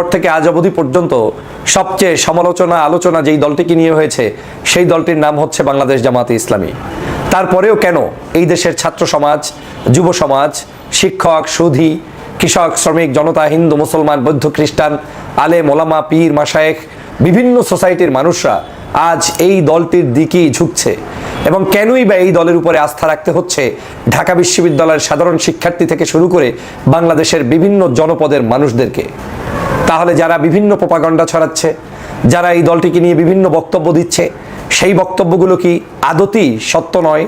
তারপর থেকে আজ অবধি পর্যন্ত সবচেয়ে সমালোচনা, আলোচনা যেই দলটিকে নিয়ে হয়েছে, সেই দলটির নাম হচ্ছে বাংলাদেশ জামাতে ইসলামী। তারপরেও কেন এই দেশের ছাত্র সমাজ, যুব সমাজ, শিক্ষক, সুধী, কৃষক, শ্রমিক, জনতা, হিন্দু, মুসলমান, বৌদ্ধ খ্রিস্টান আলে মোলামা পীর মাসায়েক বিভিন্ন সোসাইটির মানুষরা আজ এই দলটির দিকেই ঝুঁকছে। এবং কেনই বা এই দলের উপরে আস্থা রাখতে হচ্ছে? ঢাকা বিশ্ববিদ্যালয়ের সাধারণ শিক্ষার্থী থেকে শুরু করে বাংলাদেশের বিভিন্ন জনপদের মানুষদেরকে। তাহলে যারা বিভিন্ন প্রপাগণ্ডা ছড়াচ্ছে, যারা এই দলটিকে নিয়ে বিভিন্ন বক্তব্য দিচ্ছে, সেই বক্তব্যগুলো কি আদতি সত্য নয়?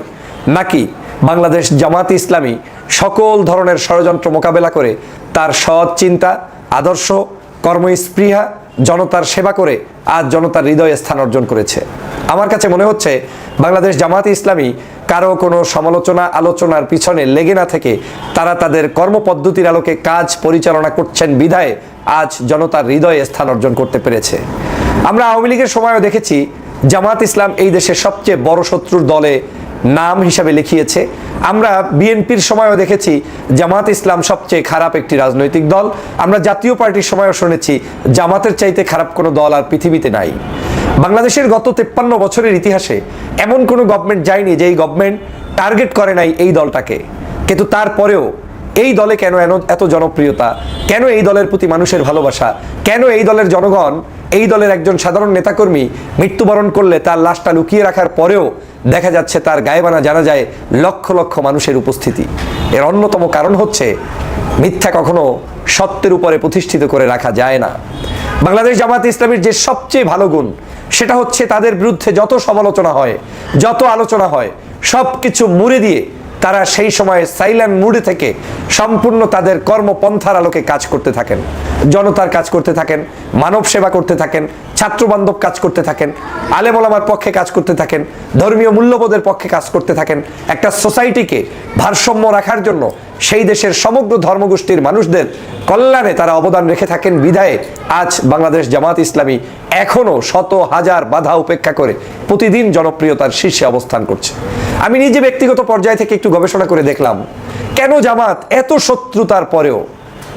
নাকি বাংলাদেশ জামাত ইসলামী সকল ধরনের ষড়যন্ত্র মোকাবেলা করে তার সৎ চিন্তা, আদর্শ, কর্মস্পৃহা, জনতার সেবা করে আজ জনতার হৃদয়ে স্থান অর্জন করেছে? আমার কাছে মনে হচ্ছে বাংলাদেশ জামাত ইসলামী কারও কোনো সমালোচনা, আলোচনার পিছনে লেগে না থেকে তারা তাদের কর্মপদ্ধতির আলোকে কাজ পরিচালনা করছেন বিধায় আজ জনতার হৃদয়ে স্থান অর্জন করতে পেরেছে। আমরা আওয়ামী লীগের সময়ও দেখেছি, জামাত ইসলাম এই দেশের সবচেয়ে বড় শত্রুর দলে নাম হিসাবে লিখিয়েছে। আমরা বিএনপির সময়ও দেখেছি, জামাত ইসলাম সবচেয়ে খারাপ একটি রাজনৈতিক দল। আমরা জাতীয় পার্টির সময়ও শুনেছি, জামাতের চাইতে খারাপ কোনো দল আর পৃথিবীতে নাই। বাংলাদেশের গত তেপ্পান্ন বছরের ইতিহাসে এমন কোনো গভর্নমেন্ট যায়নি যে এই গভর্নমেন্ট টার্গেট করে নাই এই দলটাকে। কিন্তু তারপরেও এই দলে কেন এত জনপ্রিয়তা? কেন এই দলের প্রতি মানুষের ভালোবাসা? কেন এই দলের জনগণ? এই দলের একজন সাধারণ নেতাকর্মী মৃত্যুবরণ করলে তার লাশটা লুকিয়ে রাখার পরেও দেখা যাচ্ছে তার গায়েবানা জানা যায় লক্ষ লক্ষ মানুষের উপস্থিতি। এর অন্যতম কারণ হচ্ছে, মিথ্যা কখনো সত্যের উপরে প্রতিষ্ঠিত করে রাখা যায় না। বাংলাদেশ জামাত ইসলামীর যে সবচেয়ে ভালো গুণ, সেটা হচ্ছে তাদের বিরুদ্ধে যত সমালোচনা হয়, যত আলোচনা হয় সব কিছু মুড়ে দিয়ে তারা সেই সময় সাইলেন্ট মুডে থেকে সম্পূর্ণ তাদের কর্মপন্থার আলোকে কাজ করতে থাকেন। জনতার কাজ করতে থাকেন, মানব সেবা করতে থাকেন, ছাত্রবান্ধব কাজ করতে থাকেন আলেমলামার পক্ষে কাজ করতে থাকেন, ধর্মীয় মূল্যবোধের পক্ষে কাজ করতে থাকেন, একটা সোসাইটিকে ভারসাম্য রাখার জন্য সেই দেশের সমগ্র ধর্মগোষ্ঠীর মানুষদের কল্যাণে তারা অবদান রেখে থাকেন বিধায়ে আজ বাংলাদেশ জামাত ইসলামী এখনও শত হাজার বাধা উপেক্ষা করে প্রতিদিন জনপ্রিয়তার শীর্ষে অবস্থান করছে। আমি নিজে ব্যক্তিগত পর্যায় থেকে একটু গবেষণা করে দেখলাম, কেন জামাত এত শত্রুতার পরেও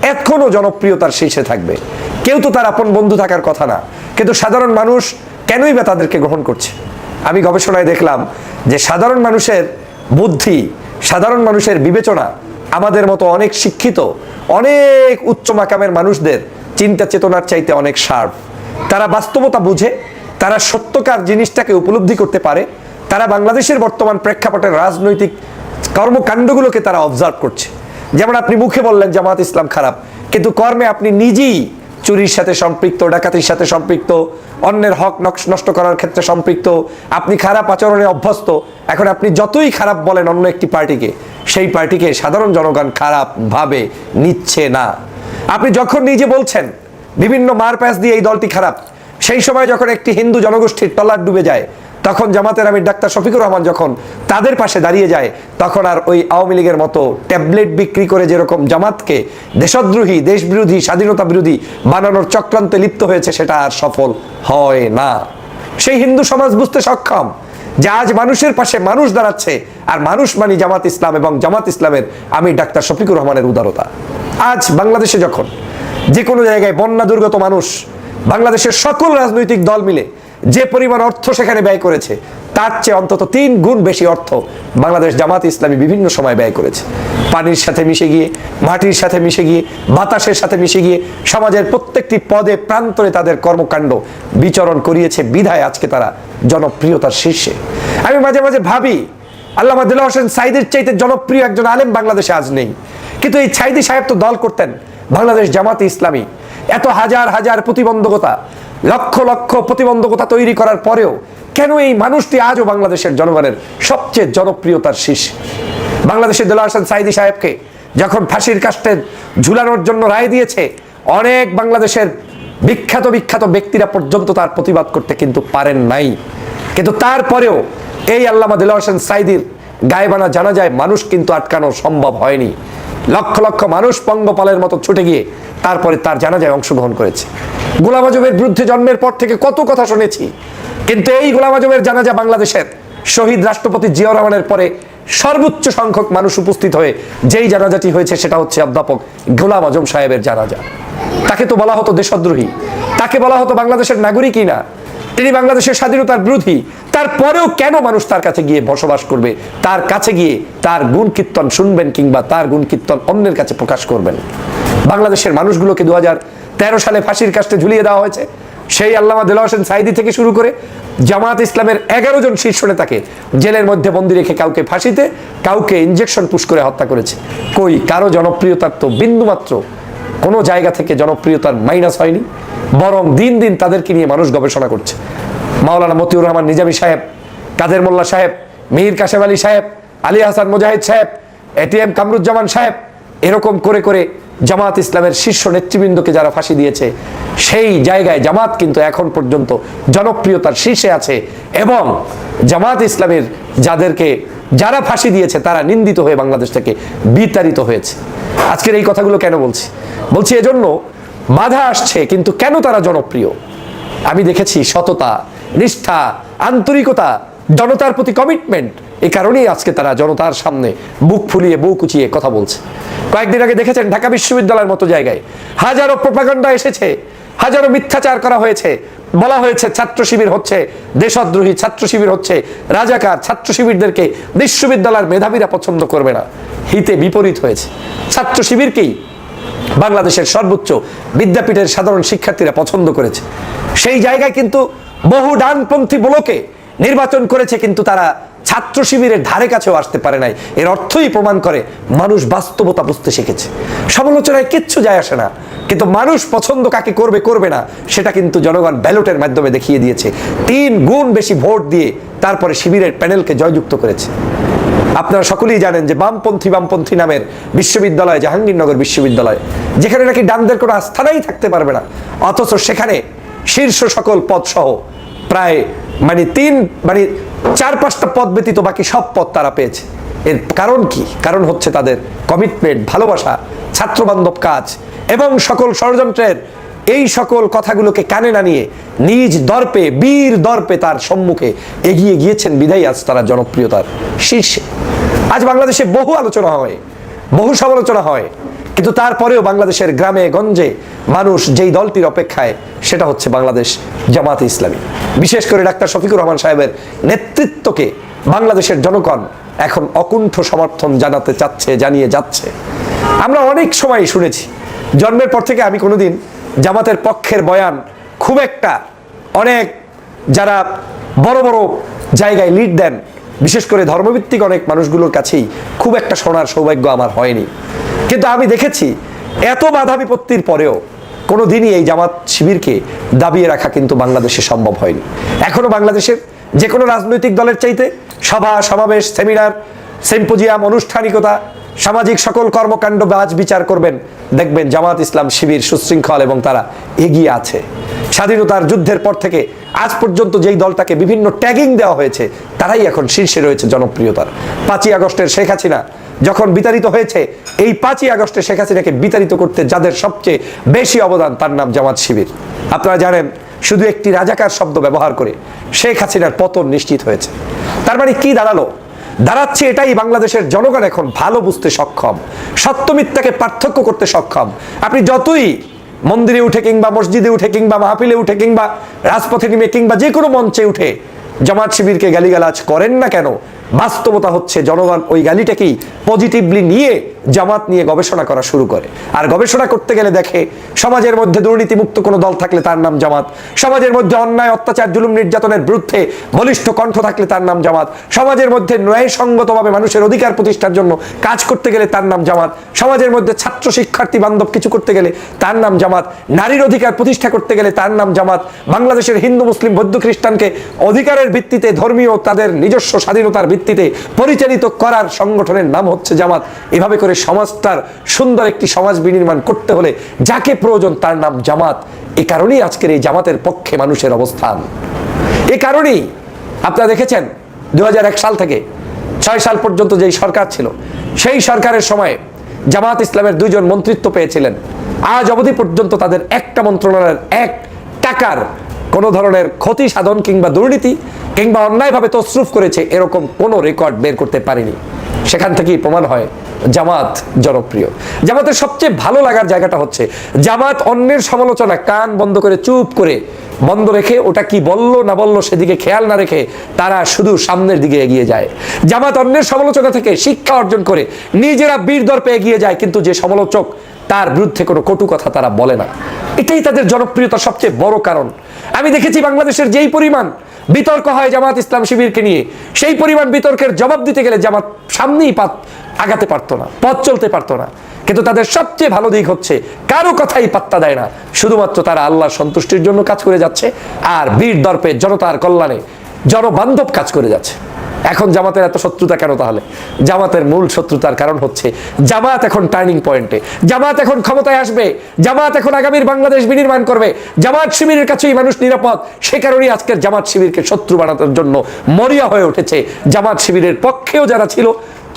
এখনও জনপ্রিয়তার শীর্ষে থাকবে। কেউ তো তার আপন বন্ধু থাকার কথা না। কিন্তু সাধারণ মানুষ কেনই বা তাদেরকে গ্রহণ করছে? আমি গবেষণায় দেখলাম যে সাধারণ মানুষের বুদ্ধি, সাধারণ মানুষের বিবেচনা আমাদের মতো অনেক শিক্ষিত, অনেক উচ্চ মাকামের মানুষদের চিন্তা চেতনার চাইতে অনেক শার্প। তারা বাস্তবতা বুঝে, তারা সত্যকার জিনিসটাকে উপলব্ধি করতে পারে, তারা বাংলাদেশের বর্তমান প্রেক্ষাপটের রাজনৈতিক কর্মকাণ্ডগুলোকে তারা অবজার্ভ করছে। যেমন আপনি মুখে বললেন জামাত ইসলাম খারাপ, কিন্তু কর্মে আপনি নিজেই চুরির সাথে সম্পৃক্ত, ডাকাতির সাথে সম্পৃক্ত, অন্যের হক নষ্ট করার ক্ষেত্রে সম্পৃক্ত, আপনি খারাপ আচরণে অভ্যস্ত, এখন আপনি যতই খারাপ বলেন অন্য একটি পার্টিকে, সেই পার্টিকে সাধারণ জনগণ খারাপ ভাবে নিচ্ছে না। আপনি যখন নিজে বলছেন, বিভিন্ন মারপ্যাচ দিয়ে এই দলটি খারাপ, সেই সময় যখন একটি হিন্দু জনগোষ্ঠীর টলার ডুবে যায় তখন জামাতের আমির ডাক্তার শফিকুর রহমান যখন তাদের পাশে দাঁড়িয়ে যায়, তখন আর ওই আওয়ামী লীগের মতো ট্যাবলেট বিক্রি করে যেরকম জামাতকে দেশদ্রোহী, দেশবিরোধী, স্বাধীনতা বিরোধী বানানোর চক্রান্তে লিপ্ত হয়েছে, সেটা আর সফল হয় না। সেই হিন্দু সমাজ বুঝতে সক্ষম যে আজ মানুষের পাশে মানুষ দাঁড়াচ্ছে, আর মানুষ মানি জামাত ইসলাম এবং জামাত ইসলামের আমি ডাক্তার শফিকুর রহমানের উদারতা। আজ বাংলাদেশে যখন যে কোনো জায়গায় বন্যা দুর্গত মানুষ, বাংলাদেশের সকল রাজনৈতিক দল মিলে যে পরিমাণ অর্থ সেখানে ব্যয় করেছে, তার চেয়ে অন্তত তিন গুণ বেশি অর্থ বাংলাদেশ জামাত ইসলামী বিভিন্ন সময় ব্যয় করেছে। পানির সাথে মিশে গিয়ে, মাটির সাথে মিশে গিয়ে, বাতাসের সাথে মিশে গিয়ে সমাজের প্রত্যেকটি পদে প্রান্তরে তাদের কর্মকাণ্ড বিচরণ করিয়েছে বিধায় আজকে তারা জনপ্রিয়তার শীর্ষে। আমি মাঝে মাঝে ভাবি, আল্লাহ দিল হোসেন সাইদের চাইতে জনপ্রিয় একজন আলেম বাংলাদেশে আজ নেই। কিন্তু এই ছাইদি সাহেব তো দল করতেন, বাংলাদেশ জামাতে ইসলামী। এত হাজার হাজার প্রতিবন্ধকতা লক্ষ লক্ষ প্রতিবন্ধকতা তৈরি করার পরেও কেন এই মানুষটি আজও বাংলাদেশের জনগণের সবচেয়ে জনপ্রিয়তার শীর্ষ বাংলাদেশের দেলোয়ার হোসেন সাইদি সাহেবকে যখন ফাঁসির কাস্টে ঝুলানোর জন্য রায় দিয়েছে, অনেক বাংলাদেশের বিখ্যাত বিখ্যাত ব্যক্তিরা পর্যন্ত তার প্রতিবাদ করতে কিন্তু পারেন নাই। কিন্তু তারপরেও এই আল্লামা দিল হোসেন সাইদির গায়েবানা জানা যায় মানুষ কিন্তু আটকানো সম্ভব হয়নি। লক্ষ লক্ষ মানুষ পঙ্গপালের মতো ছুটে গিয়ে তারপরে তার জানাজায় অংশগ্রহণ করেছে। গোলাম আজমের বিরুদ্ধে জন্মের পর থেকে কত কথা শুনেছি। কিন্তু এই গোলাম আজমের জানাজা বাংলাদেশের শহীদ রাষ্ট্রপতি জিয়াউর রহমানের পরে সর্বোচ্চ সংখ্যক মানুষ উপস্থিত হয়ে যেই জানাজাটি হয়েছে সেটা হচ্ছে অধ্যাপক গোলাম আজম সাহেবের জানাজা। তাকে তো বলা হতো দেশদ্রোহী। তাকে বলা হতো বাংলাদেশের নাগরিকই না। তিনি বাংলাদেশের স্বাধীনতার বিরোধী। তারপরেও কেন মানুষ তার কাছে গিয়ে বসবাস করবে? তার কাছে গিয়ে তার গুণ কীর্তন শুনবেন কিংবা তার গুণ কীর্তন অন্যের কাছে প্রকাশ করবেন? বাংলাদেশের মানুষগুলোকে দু তেরো সালে ফাঁসির কাস্টে ঝুলিয়ে দেওয়া হয়েছে। সেই আল্লামা দেলা হোসেন সাইদি থেকে শুরু করে জামাত ইসলামের এগারো জন শীর্ষ নেতাকে জেলের মধ্যে বন্দি রেখে কাউকে ফাঁসিতে, কাউকে ইঞ্জেকশন পুশ করে হত্যা করেছে। কই, কারও জনপ্রিয়তার তো বিন্দুমাত্র কোনো জায়গা থেকে জনপ্রিয়তার মাইনাস হয়নি, বরং দিন দিন তাদেরকে নিয়ে মানুষ গবেষণা করছে। মাওলানা মতিউর রহমান নিজামী সাহেব, কাদের মোল্লা সাহেব মিহির কাশেম আলী সাহেব, আলী হাসান মুজাহিদ সাহেব এটিএম কামরুজ্জামান সাহেব এরকম করে করে জামাত ইসলামের শীর্ষ নেতৃবৃন্দকে যারা ফাঁসি দিয়েছে, সেই জায়গায় জামাত কিন্তু এখন পর্যন্ত জনপ্রিয়তার শীর্ষে আছে এবং জামাত ইসলামের যাদেরকে যারা ফাঁসি দিয়েছে, তারা নিন্দিত হয়ে বাংলাদেশ থেকে বিতাড়িত হয়েছে। আজকের এই কথাগুলো কেন বলছি? বলছি এজন্য বাধা আসছে, কিন্তু কেন তারা জনপ্রিয়? আমি দেখেছি সততা, নিষ্ঠা, আন্তরিকতা, জনতার প্রতি কমিটমেন্ট এই কারণেই আজকে তারা জনতার সামনে বুক ফুলিয়ে বউ কুচিয়ে কথা বলছে। কয়েকদিন আগে দেখেছেন ঢাকা বিশ্ববিদ্যালয়ের মতো জায়গায়। হাজারো প্রপাগান্ডা এসেছে, হাজারো মিথ্যাচার করা হয়েছে। বলা হয়েছে ছাত্র শিবির হচ্ছে, দেশদ্রোহী ছাত্র শিবির হচ্ছে, রাজাকার ছাত্র শিবিরদেরকে বিশ্ববিদ্যালয়ের মেধাবীরা পছন্দ করবে না। হিতে বিপরীত হয়েছে। ছাত্র শিবিরকেই বাংলাদেশের সর্বোচ্চ বিদ্যাপীঠের সাধারণ শিক্ষার্থীরা পছন্দ করেছে। সেই জায়গায় কিন্তু বহু ডানপন্থী ব্লকে নির্বাচন করেছে কিন্তু তারা ছাত্র শিবিরের ধারে কাছেও আসতে পারে নাই। এর অর্থই প্রমাণ করে মানুষ বাস্তবতা বুঝতে শিখেছে। সমালোচনায় কিচ্ছু যায় আসে না। কিন্তু মানুষ পছন্দ কাকে করবে করবে না, সেটা কিন্তু জনগণ ব্যালটের মাধ্যমে দেখিয়ে দিয়েছে। তিন গুণ বেশি ভোট দিয়ে তারপরে শিবিরের প্যানেলকে জয়যুক্ত করেছে। আপনারা সকলেই জানেন যে বামপন্থী বামপন্থী নামের বিশ্ববিদ্যালয় জাহাঙ্গীরনগর বিশ্ববিদ্যালয়, যেখানে নাকি ডানদের কোনো আস্থানাই থাকতে পারবে না। অথচ সেখানে শীর্ষ সকল পদ সহ প্রায় মানে তিন মানে চার পাঁচটা পদ ব্যতীত বাকি সব পদ তারা পেয়েছে। এর কারণ কি? কারণ হচ্ছে তাদের কমিটমেন্ট ভালোবাসা, ছাত্রবান্ধব কাজ এবং সকল ষড়যন্ত্রের এই সকল কথাগুলোকে কানে না নিয়ে নিজ দর্পে, বীর দর্পে তার সম্মুখে এগিয়ে গিয়েছেন বিধায়ী আজ তারা জনপ্রিয়তার শীর্ষে। আজ বাংলাদেশে বহু আলোচনা হয়, বহু সমালোচনা হয়। কিন্তু তারপরেও বাংলাদেশের গ্রামে গঞ্জে মানুষ যেই দলটির অপেক্ষায়, সেটা হচ্ছে বাংলাদেশ জামাতে ইসলামী। বিশেষ করে ডাক্তার শফিকুর রহমান সাহেবের নেতৃত্বকে বাংলাদেশের জনগণ এখন অকুণ্ঠ সমর্থন জানাতে চাচ্ছে, জানিয়ে যাচ্ছে। আমরা অনেক সময় শুনেছি, জন্মের পর থেকে আমি কোনোদিন জামাতের পক্ষের বয়ান খুব একটা অনেক যারা বড় বড় জায়গায় লিড দেন, বিশেষ করে ধর্মভিত্তিক অনেক মানুষগুলোর কাছেই খুব একটা শোনার সৌভাগ্য আমার হয়নি। কিন্তু আমি দেখেছি, এত বাধা বিপত্তির পরেও কোনো দিনই এই জামাত শিবিরকে দাবিয়ে রাখা কিন্তু বাংলাদেশে সম্ভব হয়নি। এখনও বাংলাদেশের যে কোনো রাজনৈতিক দলের চাইতে সভা, সমাবেশ, সেমিনার, সিম্পোজিয়াম, আনুষ্ঠানিকতা, সামাজিক সকল কর্মকাণ্ড বাজ বিচার করবেন, দেখবেন জামাত ইসলাম শিবির সুশৃঙ্খল এবং তারা এগিয়ে আছে। স্বাধীনতার যুদ্ধের পর থেকে আজ পর্যন্ত যেই দলটাকে বিভিন্ন ট্যাগিং দেওয়া হয়েছে, তারাই এখন শীর্ষে রয়েছে জনপ্রিয়তার। পাঁচই আগস্টের শেখ হাসিনা যখন বিতাড়িত হয়েছে, এই পাঁচই আগস্টে শেখ হাসিনাকে বিতাড়িত করতে যাদের সবচেয়ে বেশি অবদান, তার নাম জামাত শিবির। আপনারা জানেন, শুধু একটি রাজাকার শব্দ ব্যবহার করে শেখ হাসিনার পতন নিশ্চিত হয়েছে। তার মানে কি দাঁড়াল? দাঁড়াচ্ছে এটাই বাংলাদেশের জনগণ এখন ভালো বুঝতে সক্ষম, সত্য মিথ্যাকে পার্থক্য করতে সক্ষম। আপনি যতই মন্দিরে উঠে কিংবা মসজিদে উঠে কিংবা মাহফিলে উঠে কিংবা রাজপথে নেমে কিংবা যে কোনো মঞ্চে উঠে জামাত শিবিরকে গালিগালাজ করেন না কেন বাস্তবতা হচ্ছে জনগণ ওই গালিটাকেই পজিটিভলি নিয়ে জামাত নিয়ে গবেষণা করা শুরু করে। আর গবেষণা করতে গেলে দেখে সমাজের মধ্যে দুর্নীতিমুক্ত কোনো দল থাকলে তার নাম জামাত, সমাজের মধ্যে অন্যায়, অত্যাচার, জুলুম, নির্যাতনের বিরুদ্ধে বলিষ্ঠ কণ্ঠ থাকলে তার নাম জামাত, সমাজের মধ্যে ন্যায়সঙ্গতভাবে মানুষের অধিকার প্রতিষ্ঠার জন্য কাজ করতে গেলে তার নাম জামাত, সমাজের মধ্যে ছাত্র শিক্ষার্থী বান্ধব কিছু করতে গেলে তার নাম জামাত, নারীর অধিকার প্রতিষ্ঠা করতে গেলে তার নাম জামাত, বাংলাদেশের হিন্দু, মুসলিম, বৌদ্ধ খ্রিস্টানকে অধিকারের ভিত্তিতে ধর্মীয় তাদের নিজস্ব স্বাধীনতার ভিত্তিতে পরিচালিত করার সংগঠনের নাম হচ্ছে জামাত। এভাবে করে সমাজটার সুন্দর একটি সমাজ বিনির্মাণ করতে হলে যাকে প্রয়োজন তার নাম জামাত। এ কারণেই আজকের এই জামাতের পক্ষে মানুষের অবস্থান। এ কারণেই আপনারা দেখেছেন দু সাল থেকে ছয় সাল পর্যন্ত যেই সরকার ছিল, সেই সরকারের সময় জামাত ইসলামের দুইজন মন্ত্রিত্ব পেয়েছিলেন। আজ অবধি পর্যন্ত তাদের একটা মন্ত্রণালয়ের এক টাকার কোনো ধরনের ক্ষতি, সাধন কিংবা দুর্নীতি কিংবা অন্যায়ভাবে তসরুফ করেছে, এরকম কোনো রেকর্ড বের করতে পারেনি। সেখান থেকেই প্রমাণ হয় জামাত জনপ্রিয়। জামাতের সবচেয়ে ভালো লাগার জায়গাটা হচ্ছে, জামাত অন্যের সমালোচনা কান বন্ধ করে চুপ করে বন্ধ রেখে ওটা কি বলল না বলল সেদিকে খেয়াল না রেখে তারা শুধু সামনের দিকে এগিয়ে যায়। জামাত অন্যের সমালোচনা থেকে শিক্ষা অর্জন করে নিজেরা বীর দর্পে এগিয়ে যায়, কিন্তু যে সমালোচক তার বিরুদ্ধে কোনো কটু কথা তারা বলে না। এটাই তাদের জনপ্রিয়তার সবচেয়ে বড় কারণ। আমি দেখেছি বাংলাদেশের যেই পরিমাণ বিতর্ক হয় জামাত ইসলাম শিবিরকে নিয়ে, সেই পরিমাণ বিতর্কের জবাব দিতে গেলে জামাত সামনেই পাত আগাতে পারতো না, পথ চলতে পারতো না। কিন্তু তাদের সবচেয়ে ভালো দিক হচ্ছে, কারও কথাই পাত্তা দেয় না। শুধুমাত্র তারা আল্লাহর সন্তুষ্টির জন্য কাজ করে যাচ্ছে আর বীর দর্পে জনতার কল্যাণে জনবান্ধব কাজ করে যাচ্ছে। এখন জামাতের এত শত্রুতা কেন তাহলে? জামাতের মূল শত্রুতার কারণ হচ্ছে, জামাত এখন টার্নিং পয়েন্টে জামাত এখন ক্ষমতায় আসবে, জামাত এখন আগামীর বাংলাদেশ বিনির্মাণ করবে। জামাত শিবিরের কাছেই মানুষ নিরাপদ, সে কারণেই আজকের জামাত শিবিরকে শত্রু বানানোর জন্য মরিয়া হয়ে উঠেছে। জামাত শিবিরের পক্ষেও যারা ছিল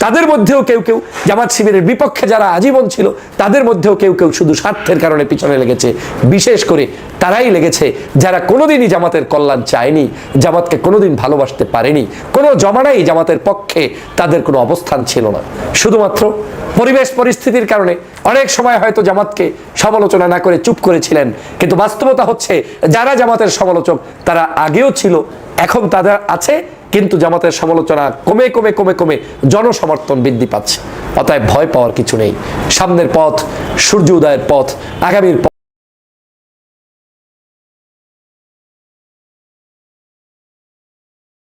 তাদের মধ্যেও কেউ কেউ জামাত শিবিরের বিপক্ষে যারা আজীবন ছিল, তাদের মধ্যেও কেউ কেউ শুধু স্বার্থের কারণে পিছনে লেগেছে। বিশেষ করে তারাই লেগেছে যারা কোনোদিনই জামাতের কল্যাণ চায়নি, জামাতকে কোনোদিন ভালোবাসতে পারেনি। কোনো জমানাই জামাতের পক্ষে তাদের কোনো অবস্থান ছিল না। শুধুমাত্র পরিবেশ পরিস্থিতির কারণে অনেক সময় হয়তো জামাতকে সমালোচনা না করে চুপ করেছিলেন, কিন্তু বাস্তবতা হচ্ছে যারা জামাতের সমালোচক তারা আগেও ছিল, এখন তাদের আছে কিন্তু জামাতের সমালোচনা কমে কমে কমে কমে জনসমর্থন বৃদ্ধি পাচ্ছে। অতএব ভয় পাওয়ার কিছু নেই। সামনের পথ সূর্য উদয়ের পথ, আগামীর পথ।